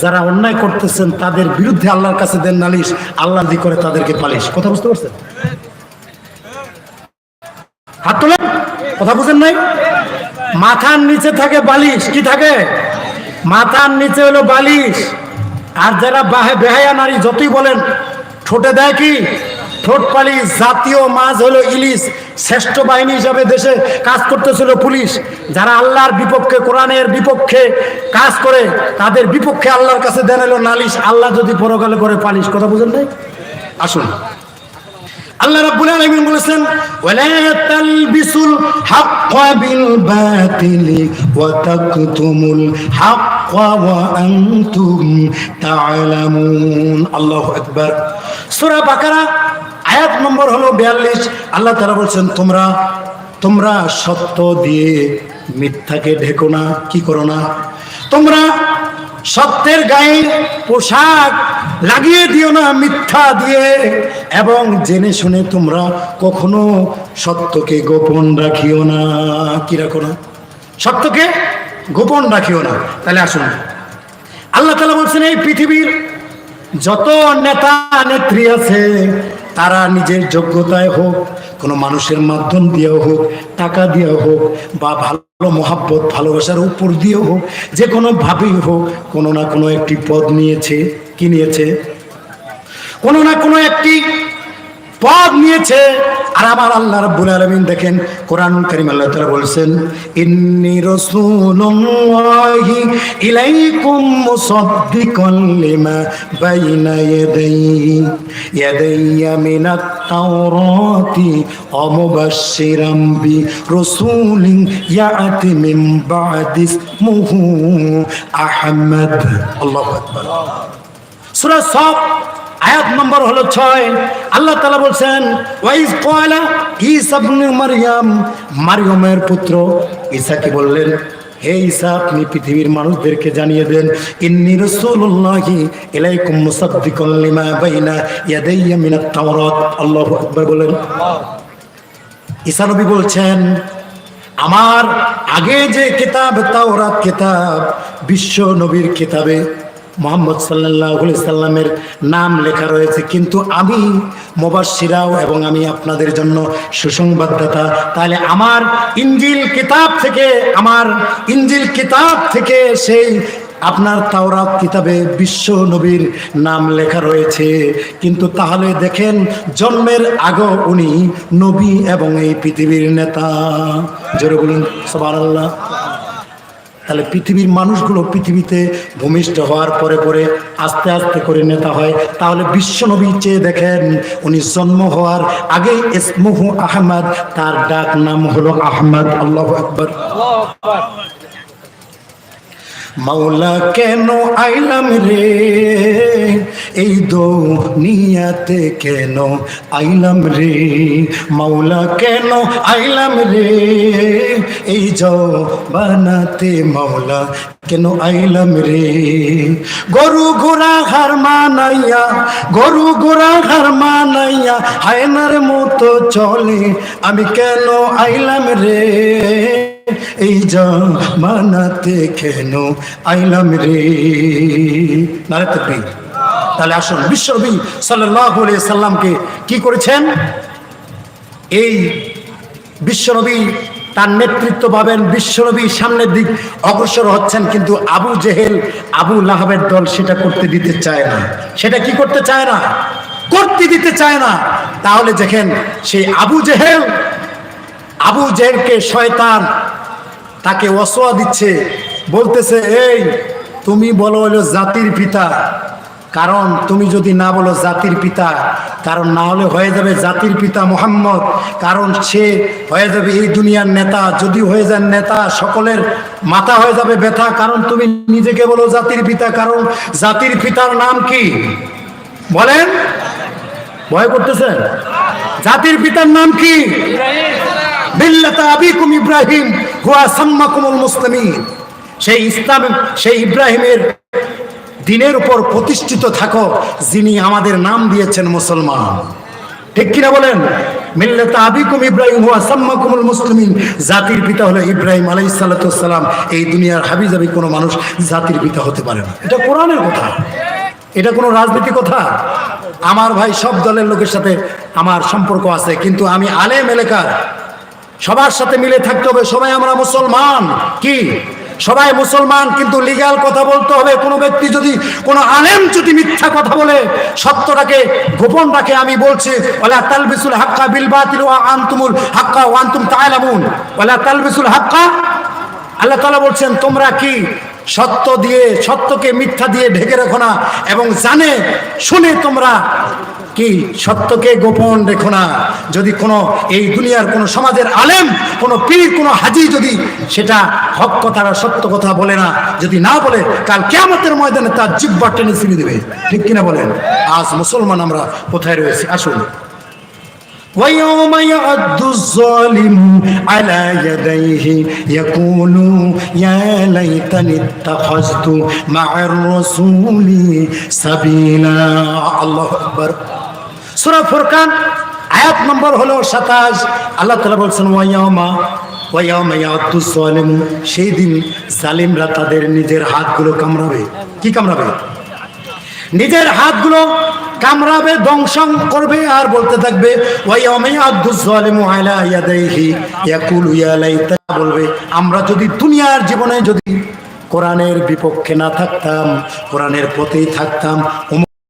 যারা অন্যায় করতেছেন, তাদের বিরুদ্ধে আল্লাহর কাছে দেন নালিশ আল্লাহ দি করে তাদেরকে পালিশ। কথা বুঝতে পারছেন? হাত তোলেন। কথা বুঝেন নাই? মাথার নিচে থাকে বালিশ। কি থাকে? মাথার নিচে হলো বালিশ। আর যারা বাহে বেহায়া নারী, যতই বলেন, ঠোঁটে দেয় কি? ঠোঁট পালিশ জাতীয় মাছ হলো ইলিশ। শ্রেষ্ঠ বাহিনী হিসাবে দেশে কাজ করতেছিল পুলিশ। যারা আল্লাহর বিপক্ষে, কোরআনের বিপক্ষে কাজ করে, তাদের বিপক্ষে আল্লাহর কাছে দেন এলো নালিশ। আল্লাহ যদি পরকালে করে পালিশ। কথা বুঝেন নাই? আসুন। আল্লাহ রাব্বুল আলামিন বলেছেন, ওয়ালা তালবিসুল হাক্কা বিল বাতিলি ওয়া তাকতুমুল হাক্কা ওয়া আনতুম তা'লামুন আল্লাহু আকবার। সূরা বাকারা আয়াত নম্বর হলো 42 আল্লাহ তাআলা বলছেন, তোমরা তোমরা সত্য দিয়ে মিথ্যাকে ঢেকো না, কি করো না। তোমরা সত্যের গায়ে পোশাক লাগিয়ে দিও না, মিথ্যা দিয়ে। এবং জেনে শুনে তোমরা কখনো সত্যকে গোপন রাখিও না। কি রাখো না? সত্যকে গোপন রাখিও না। তাহলে আসুন। আল্লাহ তালা বলছেন, এই পৃথিবীর যত নেতা নেত্রী আছে তারা নিজের যোগ্যতায় হোক, কোনো মানুষের মাধ্যম দিয়েও হোক, টাকা দিয়েও হোক, বা ভালো মহাব্বত, ভালোবাসার উপর দিয়েও হোক, যে কোনোভাবেই হোক, কোনো না কোনো একটি পদ নিয়েছে, কি নিয়েছে? কোনো না কোনো একটি পদ নিয়েছে। আর আমার আল্লাহ রাব্বুল আলামিন দেখেন, কোরআন কারীম আল্লাহ তাআলা বলেছেন, ইন্নী রাসূলুল্লাহি ইলাইকুম মুসাদ্দিকান লিমা বাইনা ইয়াদাইহি। ইয়াদাইয়া মিনাত তাওরাতি ওয়া মুবাশশিরাম বি রাসূলিন ইয়াতি মিন বা'দি ইসমুহু আহমদ। আল্লাহু আকবার। সূরা সফ। আয়াত নম্বর হলো ছয়। আল্লাহ তালা বলছেন, ওয়াইজ কয়লা ঈসা ইবনে মারিয়াম। মারিয়মের পুত্র ঈসাকে বললেন, হে ঈসা, আপনি পৃথিবীর মানুষদেরকে জানিয়ে দেন, ইন্নী রাসূলুল্লাহি ইলাইকুম মুসাদ্দিকান লিমা বাইনা ইয়াদাইয়া মিনাত তাওরাত। আল্লাহু আকবার বলেন। ঈসা নবী বলছেন, আমার আগে যে কিতাব, তাওরাত কিতাব, বিশ্ব নবীর কিতাবে মোহাম্মদ সাল্লাহ সাল্লামের নাম লেখা রয়েছে। কিন্তু আমি মোবাসিরাও এবং আমি আপনাদের জন্য সুসংবাদদাতা। তাহলে আমার ইঞ্জিল কিতাব থেকে, আমার ইঞ্জিল কিতাব থেকে সেই আপনার তাওরাত কিতাবে বিশ্ব নবীর নাম লেখা রয়েছে। কিন্তু তাহলে দেখেন, জন্মের আগে উনি নবী এবং এই পৃথিবীর নেতা। জোরে বলুন সবার আল্লাহ তাহলে পৃথিবীর মানুষগুলো পৃথিবীতে ভূমিষ্ঠ হওয়ার পরে পরে আস্তে আস্তে করে নেতা হয়। তাহলে বিশ্বনবী চেয়ে দেখেন, উনি জন্ম হওয়ার আগেই ইসমুহু আহমদ, তার ডাক নাম হলো আহমদ, আল্লাহ আকবর। মাওলা কেন আইলাম রে? এই দুনিয়াতে কেন আইলাম রে? মাওলা কেন আইলাম রে? এই বানাতে মাওলা কেন আইলাম রে? গরু ঘোড়া হার মানাইয়া, গরু ঘোড়া হার মানাইয়া হায়নার মতো চলে, আমি কেন আইলাম রে? এই জামানাতে কেন আইলাম রে। নারে তাকবীর। তাহলে আসুন, বিশ্বনবী আলাইহি সাল্লামকে কি করেছেন? এই বিশ্বনবী তার নেতৃত্ব পাবেন, বিশ্বনবী সামনের দিক অগ্রসর হচ্ছেন, কিন্তু আবু জেহেল, আবু লাহাবের দল সেটা করতে দিতে চায় না। সেটা কি করতে চায় না? করতে দিতে চায় না। তাহলে দেখেন, সেই আবু জেহেল, আবু জেহেলকে শয়তান তাকে অসোয়া দিচ্ছে। বলতেছে, এই, তুমি বলো হলো জাতির পিতা। কারণ তুমি যদি না বলো জাতির পিতা, কারণ না হলে হয়ে যাবে জাতির পিতা মোহাম্মদ। কারণ সে হয়ে যাবে এই দুনিয়ার নেতা। যদি হয়ে যান নেতা, সকলের মাথা হয়ে যাবে ব্যথা। কারণ তুমি নিজেকে বলো জাতির পিতা। কারণ জাতির পিতার নাম কি? বলেন। ভয় করতেছেন? জাতির পিতার নাম কি? ইব্রাহিম, হুয়া সেই ইসলাম, সেই ইব্রাহিমের দিনের উপর প্রতিষ্ঠিত থাকো, যিনি আমাদের নাম দিয়েছেন মুসলমান। ঠিক কিনা বলেন? আবিকুম ইব্রাহিম ওয়া সাম্মাকুমুল মুসলিমিন। জাতির পিতা হলো ইব্রাহিম আলাইহিস এই দুনিয়ার হাবিজাবি কোনো মানুষ জাতির পিতা হতে পারে না। এটা কোরআনের কথা। এটা কোনো রাজনীতি কথা? আমার ভাই সব দলের লোকের সাথে আমার সম্পর্ক আছে, কিন্তু আমি আলেম এলাকার সবার সাথে মিলে থাকতে হবে, সবাই আমরা মুসলমান। কি? সবাই মুসলমান, কিন্তু লিগাল কথা বলতে হবে। কোনো ব্যক্তি যদি কোনো আলেম যদি মিথ্যা কথা বলে, সত্যটাকে গোপন রাখে, আমি বলছি ওলা তালবিসুল হাক্কা বিল বাতিল ওয়া আনতুমুল হাক্কা ওয়া আনতুম তাআলামুন। ওলা তালবিসুল হাক্কা? আল্লাহ তাআলা বলছেন, তোমরা কি সত্য দিয়ে, সত্যকে মিথ্যা দিয়ে ঢেকে রাখো না এবং জানে, শুনে তোমরা কি সত্যকে গোপন রেখো না যদি কোনো এই দুনিয়ার কোনো সমাজের আলেম কোনো পীর কোনো হাজি যদি সেটা হক কথা আর সত্য কথা বলে না যদি না বলে কাল কেয়ামতের ময়দানে তার জিব্বা টেনে ছিঁড়ে দেবে ঠিক কিনা বলেন আজ মুসলমান আমরা কোথায় রয়েছি আসুন ويوم يعد الظالم على يديه يقول يا ليتني اتخذت مع الرسول سبيلا الله أكبر সূরা ফুরকান, আয়াত নম্বর হলো 27 আল্লাহ তাআলা বলছেন যালিম সেই দিন জালিমরা তাদের নিজের হাতগুলো কামড়াবে। কি কামড়াবে? নিজের হাতগুলো কামড়াবে দংশন করবে আর বলতে থাকবে বলবে, আমরা যদি দুনিয়ার জীবনে যদি কোরআনের বিপক্ষে না থাকতাম, কোরআনের পথেই থাকতাম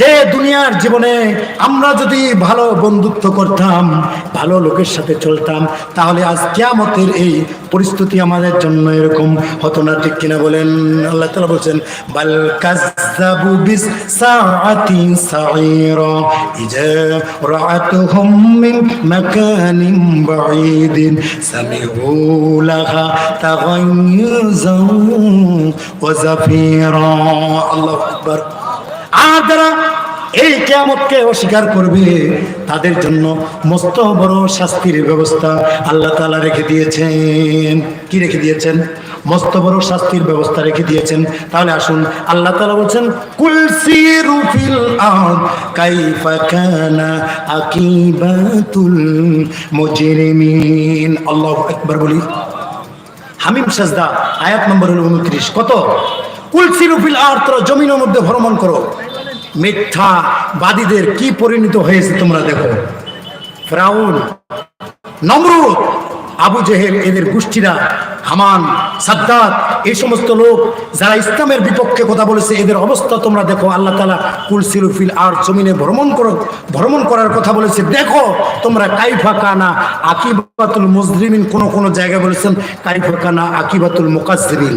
যে দুনিয়ার জীবনে আমরা যদি ভালো বন্ধুত্ব করতাম, ভালো লোকের সাথে চলতাম, তাহলে আজ কিয়ামতের এই পরিস্থিতি আমাদের জন্য এরকম হতো না, ঠিক কিনা বলেন? আল্লাহ তালা বলছেন, বাল কাযযাবু বিস সাআতি সাঈরা ইজা রাআতুহুম মিন মাকানিন বাঈদিন, সামিউ লাহা ওয়া জাফীরা আল্লাহু আকবার। আর যারা এই কেয়ামতকে অস্বীকার করবে, তাদের জন্য মস্ত বড় শাস্তির ব্যবস্থা আল্লাহ তাআলা রেখে দিয়েছেন। কি রেখে দিয়েছেন? মস্ত বড় শাস্তির ব্যবস্থা রেখে দিয়েছেন। তাহলে আসুন, আল্লাহ তাআলা বলছেন, কুল সিরু ফিল আরদ, কাইফা কানা আকিবাতুল বলি। হামিম সাজদা, আয়াত নম্বর হলো উনত্রিশ। কত? কুলসিরুফিল আর তোরা জমিনের মধ্যে ভ্রমণ করো। মিথ্যা বাদীদের কি পরিণত হয়েছে তোমরা দেখো। ফ্রাউন, নমরুদ, আবু জেহেল, এদের গোষ্ঠীরা, হামান, সাদ্দাত, এই সমস্ত লোক যারা ইসলামের বিপক্ষে কথা বলেছে, এদের অবস্থা তোমরা দেখো। আল্লাহ তালা কুলসিরুফিল আর জমিনে ভ্রমণ করো, ভ্রমণ করার কথা বলেছে। দেখো, তোমরা কাইফা কানা আকিবাতুল মুজরিমিন কোন কোন জায়গায় বলেছেন, কাইফা কানা আকিবাতুল মুকাজ্জিবিন।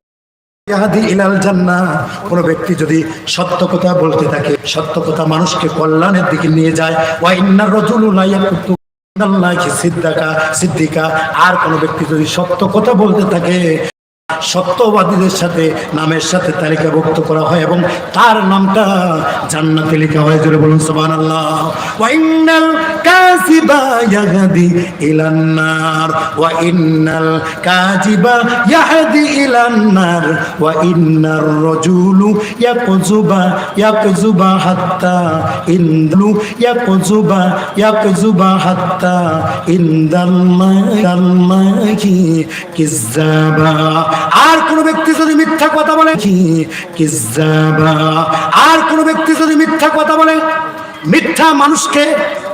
ইয়াহদি কোন ব্যক্তি যদি সত্য কথা বলতে থাকে, সত্য কথা মানুষকে কল্যাণের দিকে নিয়ে যায়, ওয়া ইন্নার রাজুলু লা আর কোন ব্যক্তি যদি সত্য কথা বলতে থাকে সত্যবাদীদের সাথে, নামের সাথে তালিকাভুক্ত করা হয় এবং তার নামটা জান্নাতে লেখা হয়, জোরে বলুন সুবহানাল্লাহ। ওয়া ইন্নাল কাযিবা ইয়াহদি ইলান নার, ওয়া ইন্নাল কাযিবা ইয়াহদি ইলান নার, ওয়া ইন্নার রাজুলু ইয়াকযুবা ইয়াকযুবা হাত্তা ইন্দলু ইয়াকযুবা ইয়াকযুবা হাত্তা ইন্দাল্লাহি কিযাবা আর কোন ব্যক্তি যদি মিথ্যা কথা বলে আর কোন ব্যক্তি যদি মিথ্যা কথা বলে, মিথ্যা মানুষকে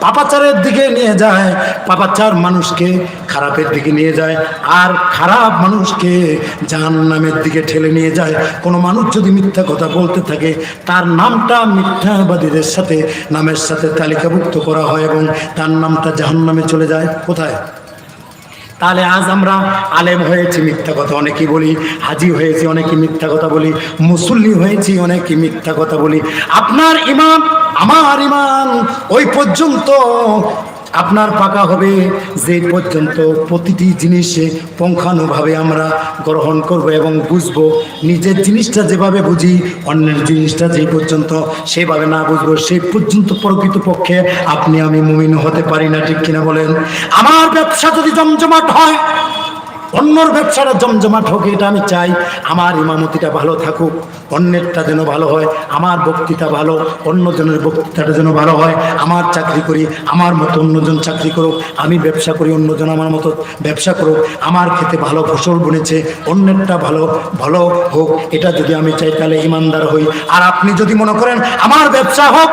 পাপাচারের দিকে নিয়ে যায়, পাপাচার মানুষকে খারাপের দিকে নিয়ে যায়, আর খারাপ মানুষকে জাহান্নামের দিকে ঠেলে নিয়ে যায়। কোনো মানুষ যদি মিথ্যা কথা বলতে থাকে, তার নামটা মিথ্যাবাদীদের সাথে, নামের সাথে তালিকাভুক্ত করা হয় এবং তার নামটা জাহান্নামে চলে যায়। কোথায়? তাহলে আজ আমরা আলেম হয়েছি মিথ্যা কথা অনেকে বলি, হাজি হয়েছি অনেকে মিথ্যা কথা বলি, মুসল্লি হয়েছি অনেকে মিথ্যা কথা বলি। আপনার ইমাম আমার ইমান, ওই পর্যন্ত আপনার পাকা হবে। যে পর্যন্ত প্রতিটি জিনিসে পঙ্খানুভাবে আমরা গ্রহণ করব এবং বুঝব, নিজের জিনিসটা যেভাবে বুঝি, অন্যের জিনিসটা যে পর্যন্ত সেভাবে না বুঝব সেই পর্যন্ত প্রকৃতপক্ষে আপনি আমি মুমিন হতে পারি না, ঠিক কিনা বলেন? আমার ব্যবসা যদি জমজমাট হয় অন্যর ব্যবসাটা জমজমাট হোক, এটা আমি চাই। আমার ইমামতিটা ভালো থাকুক, অন্যেরটা যেন ভালো হয়, আমার বক্তৃতা ভালো, অন্যজনের বক্তৃতাটা যেন ভালো হয়, আমার চাকরি করি, আমার মতো অন্যজন চাকরি করুক, আমি ব্যবসা করি, অন্যজন আমার মতো ব্যবসা করুক, আমার খেতে ভালো ফসল বনেছে, অন্যেরটা ভালো ভালো হোক, এটা যদি আমি চাই, তাহলে ইমানদার হই। আর আপনি যদি মনে করেন, আমার ব্যবসা হোক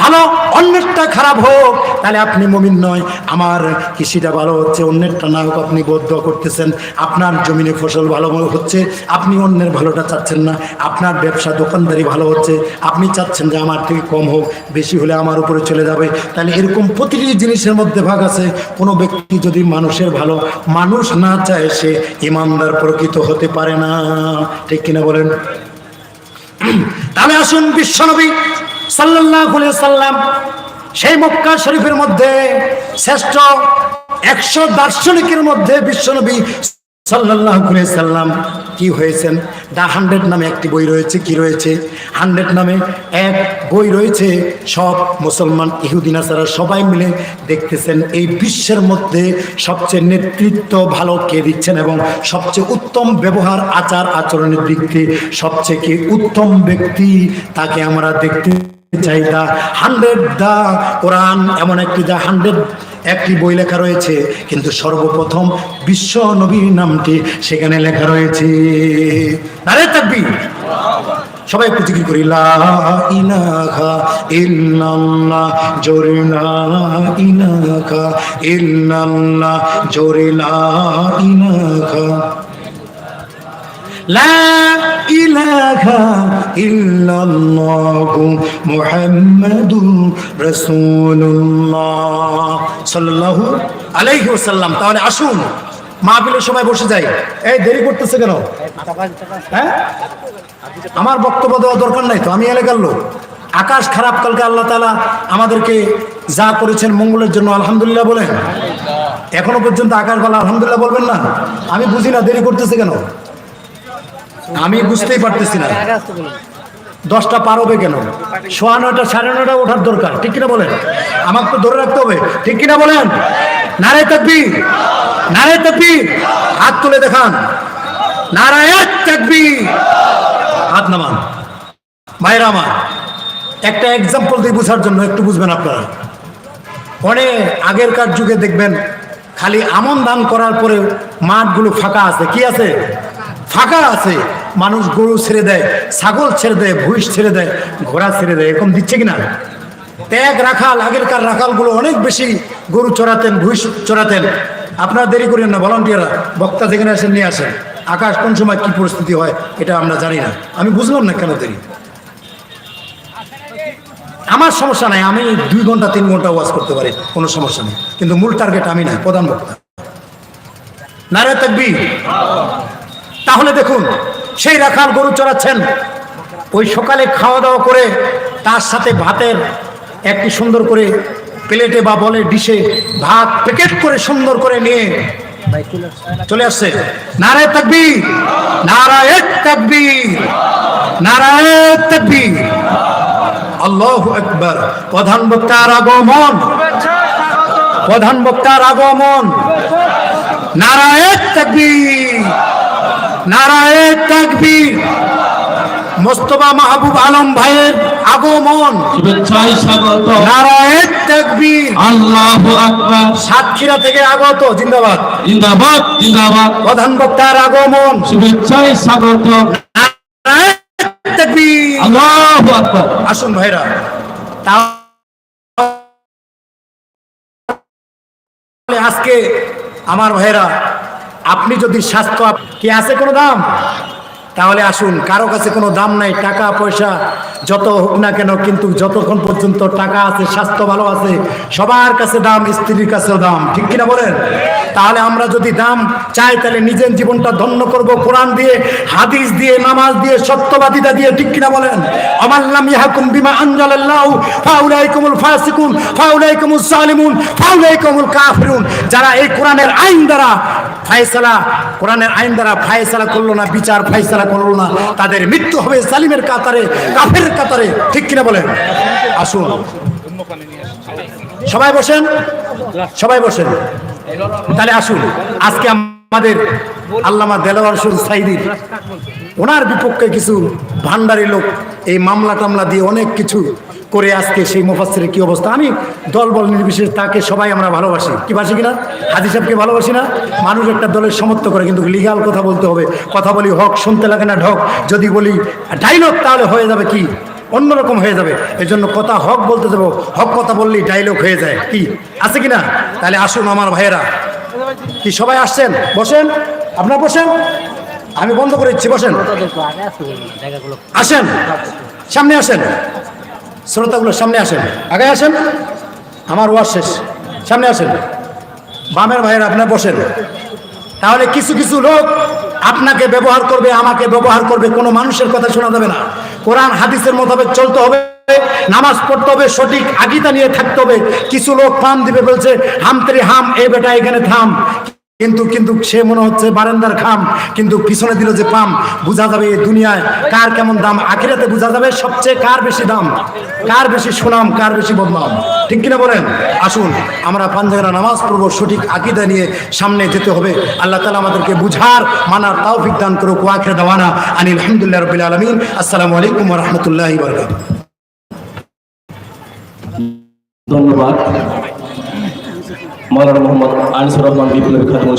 ভালো, অন্যেরটা খারাপ হোক, তাহলে আপনি মমিন নয়। আমার কৃষিটা ভালো হচ্ছে, অন্যেরটা না হোক আপনি বদ্ধ করতেছেন, আপনার জমিনে ফসল ভালো হচ্ছে, আপনি অন্যের ভালোটা চাচ্ছেন না, আপনার ব্যবসা দোকানদারি ভালো হচ্ছে, আপনি চাচ্ছেন যে আমার থেকে কম হোক, বেশি হলে আমার উপরে চলে যাবে। তাহলে এরকম প্রতিটি জিনিসের মধ্যে ভাগ আছে। কোনো ব্যক্তি যদি মানুষের ভালো মানুষ না চায়, সে ইমানদার প্রকৃত হতে পারে না। ঠিক কিনা বলেন? তাহলে আসুন বিশ্বনবী সাল্লাম সেই মক্কা শরীফের মধ্যে শ্রেষ্ঠ একশো দার্শনিকের মধ্যে বিশ্বনবী সাল্লাহ সাল্লাম কি হয়েছেন? দ্য হান্ড্রেড নামে একটি বই রয়েছে, কি রয়েছে? হান্ড্রেড নামে এক বই রয়েছে, সব মুসলমান ইহুদিনা আসারা সবাই মিলে দেখতেছেন। এই বিশ্বের মধ্যে সবচেয়ে নেতৃত্ব ভালো কে দিচ্ছেন এবং সবচেয়ে উত্তম ব্যবহার, আচার, আচরণের দিক দিয়ে সবচেয়ে কি উত্তম ব্যক্তি, তাকে আমরা দেখতে চাই দা হান্ড্রেড দা কোরআন, এমন একটি দা হান্ড্রেড একটি বই লেখা রয়েছে, কিন্তু সর্বপ্রথম বিশ্ব নবীর নামটি সেখানে লেখা রয়েছে। আরে তাকবি সবাই একটু জিকির করি ইলাহা ইল্লাল্লাহ, জোরে ইলাহা ইল্লাল্লাহ, জোরে ইনাখা লা ইলাহা ইল্লাল্লাহু মুহাম্মাদুর রাসূলুল্লাহ সাল্লাল্লাহু আলাইহি ওয়াসাল্লাম তাহলে আসুন মাহফিলের সবাই বসে যাই। এই দেরি করতেছে কেন? হ্যাঁ? আমার বক্তব্য দেওয়া দরকার নাই তো, আমি এলাকার লোক। আকাশ খারাপ, কালকে আল্লাহ তালা আমাদেরকে যা করেছেন মঙ্গলের জন্য আলহামদুলিল্লাহ বলেন। এখনও পর্যন্ত আকাশ বলা আলহামদুলিল্লাহ বলবেন না। আমি বুঝি না, দেরি করতেছে কেন? আমি বুঝতেই পারতেছি না। দশটা পার হবে কেন? সোয়া নয়টা, সাড়ে নয়টা ওঠার দরকার, ঠিক কিনা বলেন? আমাকে তো ধরে রাখতে হবে, ঠিক কিনা বলেন? নারায় তাকবি নারায় তাকবি হাত তুলে দেখান। হাত নামান। ভাইরা আমার, একটা এক্সাম্পল দিয়ে বোঝার জন্য একটু বুঝবেন আপনারা। অনেক আগেরকার যুগে দেখবেন, খালি আমন দান করার পরে মাঠগুলো ফাঁকা আছে। কি আছে? ফাঁকা আছে। মানুষ গরু ছেড়ে দেয়, ছাগল ছেড়ে দেয় ভুইস ছেড়ে দেয়, ঘোড়া ছেড়ে দেয়, এরকম দিচ্ছে কিনা? ত্যাগ, রাখাল, আগেরকার রাখালগুলো অনেক বেশি গরু চড়াতেন ভুইস চড়াতেন। আপনারা দেরি করেন না, ভলান্টিয়াররা, বক্তা যেখানে আসেন, নিয়ে আসেন। আকাশ কোন সময় কি পরিস্থিতি হয়, এটা আমরা জানি না। আমি বুঝলাম না কেন দেরি। আমার সমস্যা নাই, আমি দুই ঘণ্টা, তিন ঘণ্টা ওয়াজ করতে পারি, কোনো সমস্যা নেই। কিন্তু মূল টার্গেট আমি নাই প্রধান বক্তা। নারে তাকবি তাহলে দেখুন, সেই রাখাল গরু চড়াচ্ছেন। ওই সকালে খাওয়া দাওয়া করে তার সাথে ভাতের একটি সুন্দর করে প্লেটে বা বলে ডিশে ভাত প্যাকেট করে সুন্দর করে নিয়ে চলে আসছে। নারায় তাকবি নারায় তাকবি নারায় তাকবি আল্লাহ একবার প্রধান বক্তার আগমন, প্রধান বক্তার আগমন। নারায়ণ তাকবীর। নারায়ণ তাকবীর। মোস্তফা মাহবুব আলম ভাইয়ের আগমন। শুভেচ্ছায় স্বাগত। নারায়ণ তাকবীর। আল্লাহু আকবার। সাতক্ষীরা থেকে আগত জিন্দাবাদ। জিন্দাবাদ জিন্দাবাদ। প্রধান বক্তার আগমন। শুভেচ্ছায় স্বাগত। নারায়ণ তাকবীর। আল্লাহু আকবার। আসুন ভাইরা। তা আজকে আমার ভাইয়েরা আপনি যদি স্বাস্থ্য কি আছে কোনো দাম? তাহলে আসুন, কারও কাছে কোনো দাম নাই, টাকা, পয়সা, যত হোক না কেন, কিন্তু যতক্ষণ পর্যন্ত টাকা আছে, স্বাস্থ্য ভালো আছে, সবার কাছে দাম, স্ত্রীর কাছেও দাম, ঠিক কিনা বলেন? তাহলে আমরা যদি দাম চাই, তাহলে নিজের জীবনটা ধন্য করব, কোরআন দিয়ে, হাদিস দিয়ে, নামাজ দিয়ে, সত্যবাদিতা দিয়ে, ঠিক কিনা বলেন? আমাল্লাম ইয়াহকুম বিমা আনজালাল্লাহু, ফাউলাইকুমুল ফাসিকুন, ফাউলাইকুমুস সালিমুন, ফাউলাইকুমুল কাফিরুন। যারা এই কোরআনের আইন দ্বারা ফায়সালা, কোরআনের আইন দ্বারা ফায়সালা করল না, বিচার ফায়সালা করল না। তাদের মৃত্যু হবে সালিমের কাতারে, কাফের কাতারে। ঠিক কিনা বলেন? আসুন। সবাই বসেন? সবাই বসেন। তাহলে আসুন। আজকে আমাদের আল্লামা দেলোয়ার সুর সাইদির ওনার বিপক্ষে কিছু ভান্ডারি লোক এই মামলা টামলা দিয়ে অনেক কিছু করে আজকে সেই মুফাসের কি অবস্থা? আমি দল বল নির্বিশেষ তাকে সবাই আমরা ভালোবাসি। কি বাসি কিনা? হাজি সাহেবকে ভালোবাসি না? মানুষ একটা দলের সমর্থ করে, কিন্তু লিগাল কথা বলতে হবে। কথা বলি হক, শুনতে লাগে না ঢক। যদি বলি ডাইলগ তাহলে হয়ে যাবে কি? অন্যরকম হয়ে যাবে। এই জন্য কথা হক বলতে দেবো হক কথা বললেই ডাইলগ হয়ে যায়। কি? আছে কি না তাহলে আসুন আমার ভাইয়েরা। কি সবাই আসছেন? বসেন। আপনার বসেন। আমি বন্ধ করে দিচ্ছি, বসেন। আসেন। সামনে আসেন। শ্রোতাগুলো সামনে আসেন। আগে আসেন, আমার ওয়ার শেষ। সামনে আসেন। বামের ভাইয়ের, আপনার বসেন। তাহলে কিছু কিছু লোক আপনাকে ব্যবহার করবে, আমাকে ব্যবহার করবে, কোনো মানুষের কথা শোনা যাবে না। কোরআন, হাদিসের মোতাবেক চলতে হবে, নামাজ পড়তে হবে, সঠিক আগিতা নিয়ে থাকতে হবে। কিছু লোক ফাম দিবে, বলছে, হাম তেরি হাম, এ বেটা এখানে থাম। কিন্তু কিন্তু সে মনে হচ্ছে বারান্দার খাম, কিন্তু পিছনে দিল যে পাম, বোঝা যাবে এই দুনিয়ায় কার কেমন দাম, আখিরাতে বোঝা যাবে সবচেয়ে কার বেশি দাম, কার বেশি সুনাম, কার বেশি বদনাম। ঠিক কিনা বলেন? আসুন, আমরা পাঞ্জাগরা নামাজ পড়ব, সঠিক আকিদা নিয়ে সামনে যেতে হবে। আল্লাহ তালা আমাদেরকে বুঝার, মানার তাওফিক দান করুক ওয়াখরে দাওয়ানা আনিল আলহামদুলিল্লাহ রবিল আলমিন। আসসালামু আলাইকুম রহমতুল্লাহ ধন্যবাদ। মৌলানা মোহাম্মদ আনিসুর রহমান বিপ্লবী খাতুন